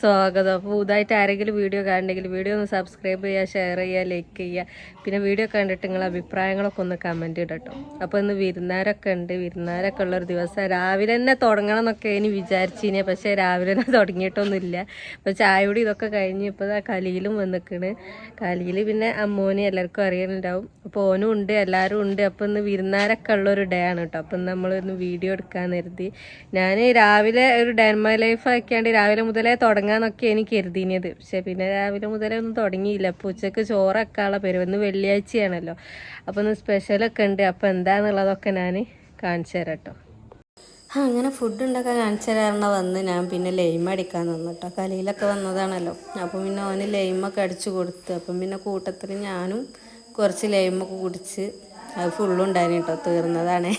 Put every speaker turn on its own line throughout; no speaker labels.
സ്വാഗതം. അപ്പോൾ പുതുതായിട്ട് ആരെങ്കിലും വീഡിയോ കാണണമെങ്കിൽ വീഡിയോ ഒന്ന് സബ്സ്ക്രൈബ് ചെയ്യുക ഷെയർ ചെയ്യുക ലൈക്ക് ചെയ്യുക. പിന്നെ വീഡിയോ കണ്ടിട്ട് നിങ്ങളുടെ അഭിപ്രായങ്ങളൊക്കെ ഒന്ന് കമന്റ് ഇടട്ടോ അപ്പോൾ ഇന്ന് വിരുന്നാരൊക്കെ ഉണ്ട്. വിരുന്നാരൊക്കെ ഉള്ളൊരു ദിവസം രാവിലെ തന്നെ തുടങ്ങണം എന്നൊക്കെ ഇനി വിചാരിച്ചിനെ. പക്ഷേ രാവിലെ തന്നെ തുടങ്ങിയിട്ടൊന്നുമില്ല. അപ്പോൾ ചായ കൂടി ഇതൊക്കെ കഴിഞ്ഞ് ഇപ്പോൾ കലിയിലും വന്നിക്കണ്. കലിയിൽ പിന്നെ അമ്മോനെ എല്ലാവർക്കും അറിയാനുണ്ടാവും. അപ്പോൾ ഓനും ഉണ്ട് എല്ലാവരും ഉണ്ട്. അപ്പോൾ ഇന്ന് വിരുന്നാരൊക്കെ ഉള്ളൊരു ഡേ ആണ് കേട്ടോ അപ്പം നമ്മളൊന്ന് വീഡിയോ എടുക്കാൻ കരുതി. ഞാൻ രാവിലെ ഒരു ഡെൻമ ലൈഫ് ആക്കിയാണ്ട് രാവിലെ മുതലേ തുടങ്ങാന്നൊക്കെ എനിക്ക് കരുതിയത് പക്ഷെ പിന്നെ രാവിലെ മുതലേ ഒന്നും തുടങ്ങിയില്ല. അപ്പോൾ ഉച്ചയ്ക്ക് ചോറൊക്കെയുള്ള പേര് ഇന്ന് വെള്ളിയാഴ്ചയാണല്ലോ. അപ്പോൾ ഒന്ന് സ്പെഷ്യലൊക്കെ ഉണ്ട്. അപ്പോൾ എന്താണെന്നുള്ളതൊക്കെ ഞാൻ കാണിച്ചു തരാം കേട്ടോ ആ അങ്ങനെ ഫുഡ് ഉണ്ടാക്കാൻ കാണിച്ചു തരാറുണ്ട. വന്ന് ഞാൻ പിന്നെ ലൈം അടിക്കാൻ നിന്നു കേട്ടോ കലയിലൊക്കെ വന്നതാണല്ലോ. അപ്പം പിന്നെ അവന് ലൈമൊക്കെ അടിച്ചു കൊടുത്ത്. അപ്പം പിന്നെ കൂട്ടത്തിൽ ഞാനും കുറച്ച് ലൈമൊക്കെ കുടിച്ച് അത് ഫുള്ളും ഉണ്ടായിരുന്നു കേട്ടോ തീർന്നതാണ്.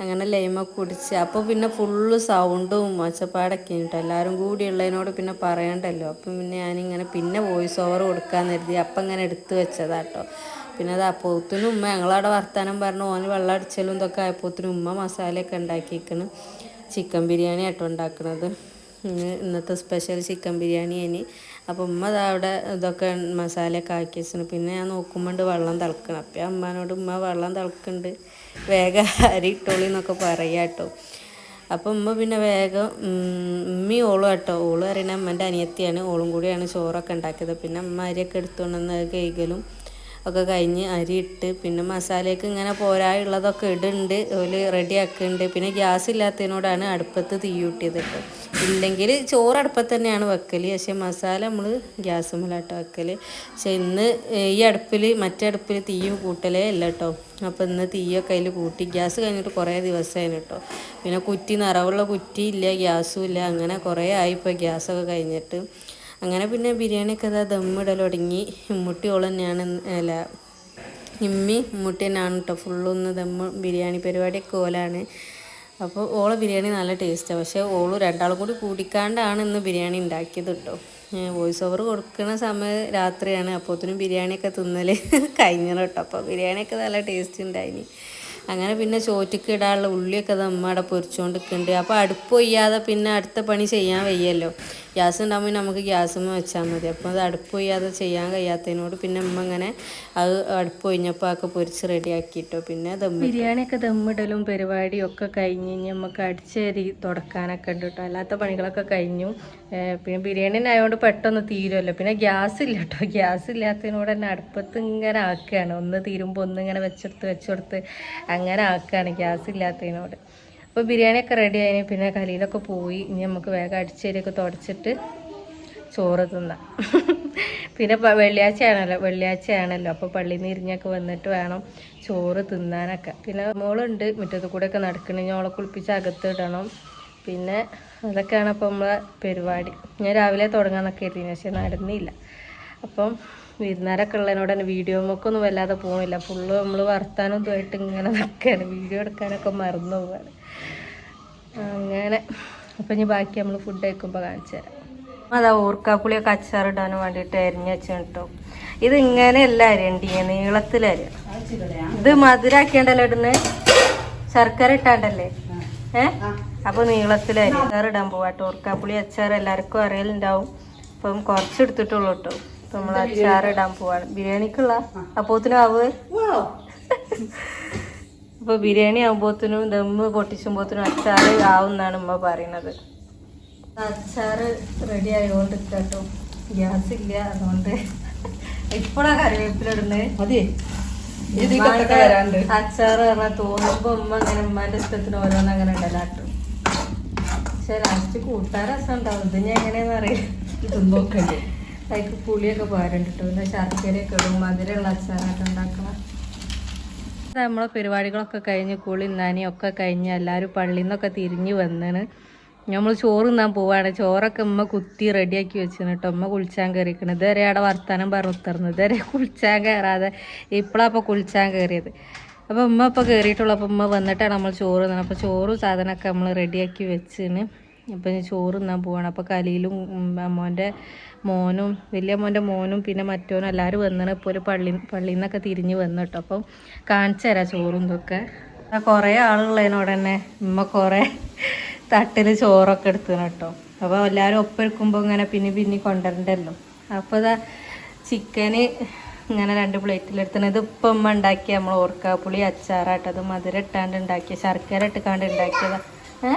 അങ്ങനെ ലൈമ കുടിച്ച്. അപ്പോൾ പിന്നെ ഫുള്ള് സൗണ്ടും ഒച്ചപ്പാടൊക്കെ കേട്ടോ എല്ലാവരും കൂടി ഉള്ളതിനോട് പിന്നെ പറയണ്ടല്ലോ. അപ്പം പിന്നെ ഞാനിങ്ങനെ പിന്നെ വോയിസ് ഓവർ കൊടുക്കാൻ കരുതി അപ്പം ഇങ്ങനെ എടുത്ത് വെച്ചതാട്ടോ. പിന്നെ അത് അപ്പോത്തിന് ഉമ്മ ഞങ്ങളവിടെ വർത്താനം പറഞ്ഞു. ഓന് വെള്ളം അടിച്ചാലും ഇതൊക്കെ ആയപ്പോത്തിന് ഉമ്മ മസാലയൊക്കെ ഉണ്ടാക്കിയിരിക്കണം ചിക്കൻ ബിരിയാണി ആട്ടോ ഉണ്ടാക്കുന്നത് ഇന്നത്തെ സ്പെഷ്യൽ ചിക്കൻ ബിരിയാണി ഇനി അപ്പോൾ ഉമ്മ ദാ അവിടെ ഇതൊക്കെ മസാലയൊക്കെ ആക്കി പിന്നെ ഞാൻ നോക്കുമ്പോണ്ട് വെള്ളം തിളക്കണം. അപ്പം അമ്മാനോട് ഉമ്മ വെള്ളം തിളക്കുന്നുണ്ട് വേഗം അരി ഇട്ടോളി എന്നൊക്കെ പറയുക കേട്ടോ അപ്പം ഉമ്മ പിന്നെ വേഗം ഉമ്മി ഓളും കേട്ടോ ഓൾ അറിയണ അമ്മന്റെ അനിയത്തിയാണ്. ഓളും കൂടിയാണ് ചോറൊക്കെ ഉണ്ടാക്കിയത്. പിന്നെ അമ്മ അരിയൊക്കെ എടുത്തുകൊണ്ടുവന്ന് അത് കഴുകലും ഒക്കെ കഴിഞ്ഞ് അരി ഇട്ട് പിന്നെ മസാലയൊക്കെ ഇങ്ങനെ പോരായുള്ളതൊക്കെ ഇടുന്നുണ്ട്. ഓൽ റെഡി ആക്കുന്നുണ്ട്. പിന്നെ ഗ്യാസ് ഇല്ലാത്തതിനോടാണ് അടുപ്പത്ത് തീ കൂട്ടിയത് കേട്ടോ ഇല്ലെങ്കിൽ ചോറ് അടുപ്പത്ത് തന്നെയാണ് വെക്കൽ പക്ഷേ മസാല നമ്മൾ ഗ്യാസ് ഗ്യാസുമ്മലാട്ടോ വെക്കൽ പക്ഷേ ഇന്ന് ഈ അടുപ്പിൽ മറ്റേ അടുപ്പിൽ തീ കൂട്ടലേ അല്ല കേട്ടോ അപ്പോൾ ഇന്ന് തീയൊക്കെ അതിൽ കൂട്ടി ഗ്യാസ് കഴിഞ്ഞിട്ട് കുറേ ദിവസമായിരുന്നു കേട്ടോ പിന്നെ കുറ്റി നിറവുള്ള കുറ്റി ഇല്ല ഗ്യാസും ഇല്ല. അങ്ങനെ കുറേ ആയി ഇപ്പോൾ ഗ്യാസൊക്കെ കഴിഞ്ഞിട്ട്. അങ്ങനെ പിന്നെ ബിരിയാണിയൊക്കെ ഇതാ ദമ്മിടൽ തുടങ്ങി. ഉമ്മുട്ടി ഓൾ തന്നെയാണ് അല്ല ഇമ്മി ഉമ്മുട്ടി തന്നെയാണ് കേട്ടോ ഫുള്ളൊന്ന് ദമ്മ് ബിരിയാണി പരിപാടിയൊക്കെ ഓലാണ്. അപ്പോൾ ഓളെ ബിരിയാണി നല്ല ടേസ്റ്റാണ് പക്ഷേ ഓൾ രണ്ടാളും കൂടി കൂടിക്കാണ്ടാണ് ഇന്ന് ബിരിയാണി ഉണ്ടാക്കിയത് കേട്ടോ വോയിസ് ഓവർ കൊടുക്കുന്ന സമയം രാത്രിയാണ്. അപ്പോഴത്തേനും ബിരിയാണിയൊക്കെ തിന്നൽ കഴിഞ്ഞു കേട്ടോ അപ്പോൾ ബിരിയാണിയൊക്കെ നല്ല ടേസ്റ്റ് ഉണ്ടായിനി. അങ്ങനെ പിന്നെ ചോറ്റക്ക് ഇടാനുള്ള ഉള്ളിയൊക്കെ അത് അമ്മ അവിടെ പൊരിച്ചുകൊണ്ട് അപ്പോൾ അടുപ്പ് കൊയ്യാതെ പിന്നെ അടുത്ത പണി ചെയ്യാൻ വയ്യല്ലോ. ഗ്യാസ് ഉണ്ടാകുമ്പോൾ നമുക്ക് ഗ്യാസും വെച്ചാൽ മതി. അപ്പോൾ അത് അടുപ്പ് കൊയ്യാതെ ചെയ്യാൻ കഴിയാത്തതിനോട് പിന്നെ അമ്മ ഇങ്ങനെ അത് അടുപ്പ് കഴിഞ്ഞപ്പോൾ ഒക്കെ പൊരിച്ച് റെഡിയാക്കിയിട്ടോ പിന്നെ ദമ്മ് ബിരിയാണിയൊക്കെ ദമ്മിടലും പരിപാടിയും ഒക്കെ കഴിഞ്ഞ് കഴിഞ്ഞ് നമുക്ക് അടിച്ചേരി തുടക്കാനൊക്കെ ഉണ്ട് കേട്ടോ അല്ലാത്ത പണികളൊക്കെ കഴിഞ്ഞു. പിന്നെ ബിരിയാണി ആയതുകൊണ്ട് പെട്ടെന്ന് തീരുമല്ലോ പിന്നെ ഗ്യാസ് ഇല്ല കേട്ടോ ഗ്യാസ് ഇല്ലാത്തതിനോട് തന്നെ അടുപ്പത്ത് ഇങ്ങനെ ആക്കുകയാണ് ഒന്ന് തീരുമ്പോൾ ഒന്ന് ഇങ്ങനെ വെച്ചെടുത്ത് വെച്ചെടുത്ത് അങ്ങനെ ആക്കുകയാണ് ഗ്യാസ് ഇല്ലാത്തതിനോട് അപ്പോൾ ബിരിയാണിയൊക്കെ റെഡി ആയിന്. പിന്നെ കലിയിലൊക്കെ പോയി. ഇനി നമുക്ക് വേഗം അടിച്ചേരിയൊക്കെ തുടച്ചിട്ട് ചോറ് തിന്നാം. പിന്നെ പ- വെള്ളിയാഴ്ചയാണല്ലോ വെള്ളിയാഴ്ചയാണല്ലോ. അപ്പോൾ പള്ളിയിൽ നിന്ന് ഇരിഞ്ഞൊക്കെ വന്നിട്ട് വേണം ചോറ് തിന്നാനൊക്കെ. പിന്നെ മോളുണ്ട് മുറ്റത്ത് കൂടെ ഒക്കെ നടക്കണേ ഓളെ കുളിപ്പിച്ച് അകത്ത് ഇടണം. പിന്നെ അതൊക്കെയാണ് അപ്പോൾ നമ്മളെ പരിപാടി. ഞാൻ രാവിലെ തുടങ്ങാമെന്നൊക്കെ എഴുതി പക്ഷെ നടന്നില്ല. അപ്പം വിരുന്നാരൊക്കെ ഉള്ളതിനോട് തന്നെ വീഡിയോ ഒന്നും വല്ലാതെ പോകുന്നില്ല ഫുള്ള് നമ്മൾ വർത്താനം ഇതുമായിട്ട് ഇങ്ങനെ നിൽക്കുകയാണ് വീഡിയോ എടുക്കാനൊക്കെ മറന്നു പോവാണ്. അങ്ങനെ. അപ്പം ഇനി ബാക്കി നമ്മൾ ഫുഡ് കഴിക്കുമ്പോൾ കാണിച്ചു തരാം. അതാ ഓർക്കാപ്പുളിയൊക്കെ അച്ചാറിടാൻ വേണ്ടിയിട്ട് അരിഞ്ഞ് വെച്ചു കേട്ടോ ഇത് ഇങ്ങനെയല്ല അരിയണ്ടിയ നീളത്തിലരി ഇത് മധുരാക്കിയണ്ടല്ലോ ഇടുന്ന്? ശർക്കര ഇട്ടാണ്ടല്ലേ? ഏ? അപ്പൊ നീളത്തിലരി അച്ചാറിടാൻ പോവാട്ടോ ഓർക്കാപ്പുളി അച്ചാർ എല്ലാവർക്കും അറിയലുണ്ടാവും. അപ്പം കുറച്ചെടുത്തിട്ടുള്ളൂ കേട്ടോ നമ്മൾ അച്ചാർ ഇടാൻ പോവാണ്. ബിരിയാണിക്കുള്ള അപ്പോത്തിനും ആവ്? അപ്പൊ ബിരിയാണി ആവുമ്പോത്തിനും ദമ്മ് പൊട്ടിച്ചുമ്പോത്തിനും അച്ചാർ ആവുന്നാണ് ഉമ്മ പറയുന്നത്. അച്ചാറ് റെഡി ആയതുകൊണ്ട് കേട്ടോ ഗ്യാസ് ഇല്ല അതുകൊണ്ട് ഇപ്പോഴാ കറിവേപ്പില ഇടുന്നത്
അതെ ഇതിക്കൊക്കെ വരാണ്ട്.
അച്ചാറ് പറഞ്ഞാൽ തോന്നുമ്പോ ഉമ്മ അങ്ങനെ ഉമ്മാന്റെ ഇഷ്ടത്തിന് ഓരോന്ന് അങ്ങനെ ഉണ്ടല്ലോ പക്ഷെ ലാസ്റ്റ് കൂട്ടാൻ രസം ഉണ്ടാവും ഇത് ഞാൻ എങ്ങനെയാന്ന് അറിയാം
തിന്നോക്കല്ലേ
അതിക്ക് പുളിയൊക്കെ പോരണ്ടിട്ടോ? പിന്നെ ശർക്കരയൊക്കെ ഇടും മധുരമുള്ള അച്ചാറൊക്കെ ഉണ്ടാക്കണം. നമ്മളെ പരിപാടികളൊക്കെ കഴിഞ്ഞ് കുളി നനയും ഒക്കെ കഴിഞ്ഞ് എല്ലാവരും പള്ളിയിൽ നിന്നൊക്കെ തിരിഞ്ഞ് വന്നാണ്. നമ്മൾ ചോറ് തിന്നാൻ പോവാണ്. ചോറൊക്കെ ഉമ്മ കുത്തി റെഡിയാക്കി വെച്ചിന് കേട്ടോ ഉമ്മ കുളിച്ചാൻ കയറിക്കണം ഇതുവരെ അവിടെ വർത്താനം പറഞ്ഞു ഉത്തർന്നു ഇതുവരെ കുളിച്ചാൻ കയറാതെ ഇപ്പോഴാണ് അപ്പോൾ കുളിച്ചാൻ കയറിയത് അപ്പോൾ ഉമ്മ ഇപ്പോൾ കയറിയിട്ടുള്ളൂ അപ്പോൾ ഉമ്മ വന്നിട്ടാണ് നമ്മൾ ചോറ് തിന്നത് അപ്പോൾ ചോറും സാധനമൊക്കെ നമ്മൾ റെഡിയാക്കി വെച്ചിന്. ഞാൻ ചോറ് തിന്നാൻ പോവാണ് അപ്പോൾ കലിയിലും അമ്മോന്റെ മോനും വലിയ മോന്റെ മോനും പിന്നെ മറ്റോനും എല്ലാവരും വന്നാണ്. ഇപ്പോൾ ഒരു പള്ളി പള്ളിയിൽ നിന്നൊക്കെ തിരിഞ്ഞ് വന്നു കേട്ടോ അപ്പം കാണിച്ചു തരാം ചോറും ഇതൊക്കെ. കുറേ ആളുള്ളതിനോട് തന്നെ ഉമ്മ കുറേ തട്ടിൽ ചോറൊക്കെ എടുത്തുന് കേട്ടോ അപ്പോൾ എല്ലാവരും ഒപ്പം ഇങ്ങനെ പിന്നെ പിന്നെ കൊണ്ടുവരണ്ടല്ലോ അപ്പോൾ ഇതാ ചിക്കന് ഇങ്ങനെ രണ്ട് പ്ലേറ്റിലെടുത്തത് ഇത് ഇപ്പം ഉമ്മ ഉണ്ടാക്കിയ നമ്മൾ ഓർക്കാപ്പുളി അച്ചാറാട്ടത് മധുരം ഇട്ടാണ്ട് ഉണ്ടാക്കിയ ശർക്കര ഇട്ടുകാണ്ട് ഉണ്ടാക്കിയതാ. ഏ?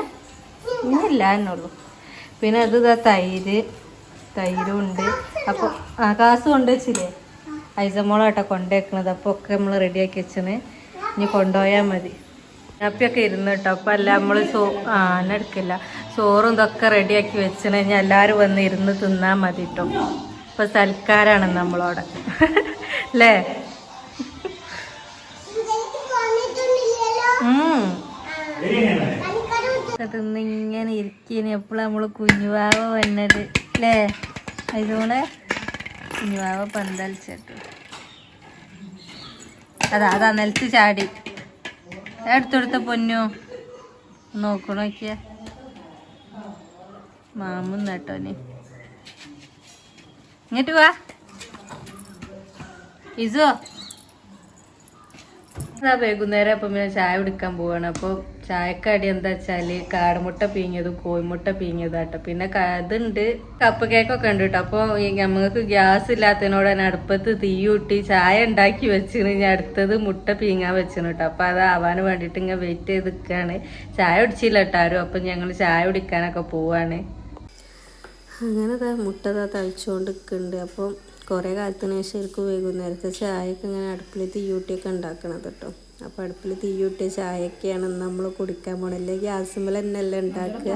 ഇന്നില്ല എന്നുള്ളൂ. പിന്നെ അത് ഇതാ തൈര് തൈരും ഉണ്ട് അപ്പോൾ ആകാശം കാസ് കൊണ്ടുവച്ചില്ലേ ഐസമോളാട്ടോ കൊണ്ടുവയ്ക്കണത് അപ്പോൾ ഒക്കെ നമ്മൾ റെഡിയാക്കി വെച്ചത് ഇനി കൊണ്ടുപോയാൽ മതി. കാപ്പിയൊക്കെ ഇരുന്ന് കേട്ടോ. അപ്പം അല്ല നമ്മൾ ചോ ആ എന്നെടുക്കില്ല ചോറും ഇതൊക്കെ റെഡിയാക്കി വെച്ചണ്. ഇനി എല്ലാവരും വന്ന് ഇരുന്ന് തിന്നാൽ മതി കേട്ടോ ഇപ്പം സൽക്കാരാണ് നമ്മളോടെ. അല്ലേ? ഉം. ഒക്കെ തിന്ന് ഇങ്ങനെ ഇരിക്കുന്നു എപ്പോഴും നമ്മൾ കുഞ്ഞുവാവ വന്നത്? അല്ലേ അതുകൊണ്ട് കുഞ്ഞുവാവ പന്തളിച്ചിട്ടു അതാ അതാ നിലത്ത് ചാടി. എടുത്തെടുത്ത പൊന്നു. നോക്കണ നോക്കിയ. മാമും നട്ടോന്. ഇങ്ങോട്ട് വാ. ഇസോ. വൈകുന്നേരം അപ്പം പിന്നെ ചായ കുടിക്കാൻ പോവാണ്. അപ്പോൾ ചായക്കടി എന്താ വെച്ചാൽ കാടമുട്ട പീങ്ങിയതും കോഴിമുട്ട പീങ്ങിയതാട്ടോ പിന്നെ അതുണ്ട് കപ്പ് കേക്കൊക്കെ ഉണ്ട് കേട്ടോ അപ്പോൾ നമുക്ക് ഗ്യാസ് ഇല്ലാത്തതിനോട് തന്നെ അടുപ്പത്ത് തീ കൂട്ടി ചായ ഉണ്ടാക്കി വെച്ചിന്. ഇനി അടുത്തത് മുട്ട പീങ്ങാൻ വെച്ചിന് കേട്ടോ അപ്പോൾ അത് ആവാൻ വേണ്ടിയിട്ട് ഇങ്ങനെ വെയിറ്റ് ചെയ്ത് നിൽക്കുകയാണ് ചായ ഒടിച്ചില്ല കേട്ടോ ആരും. അപ്പം ഞങ്ങൾ ചായ കുടിക്കാനൊക്കെ പോവാണ്. അങ്ങനെ മുട്ട ദാ തളിച്ചുകൊണ്ട് നിൽക്കുന്നുണ്ട് അപ്പം കുറേ കാലത്തിന് ശേഷം എനിക്ക് വൈകുന്നേരത്തെ ചായയൊക്കെ ഇങ്ങനെ അടുപ്പിൽ തീയൂട്ടിയൊക്കെ ഉണ്ടാക്കണത് കേട്ടോ. അപ്പം അടുപ്പിൽ തീയൂട്ടിയ ചായയൊക്കെയാണ് നമ്മൾ കുടിക്കാൻ പോണല്ലേ ഗ്യാസുമ്മൽ തന്നെയല്ലേ ഉണ്ടാക്കുക?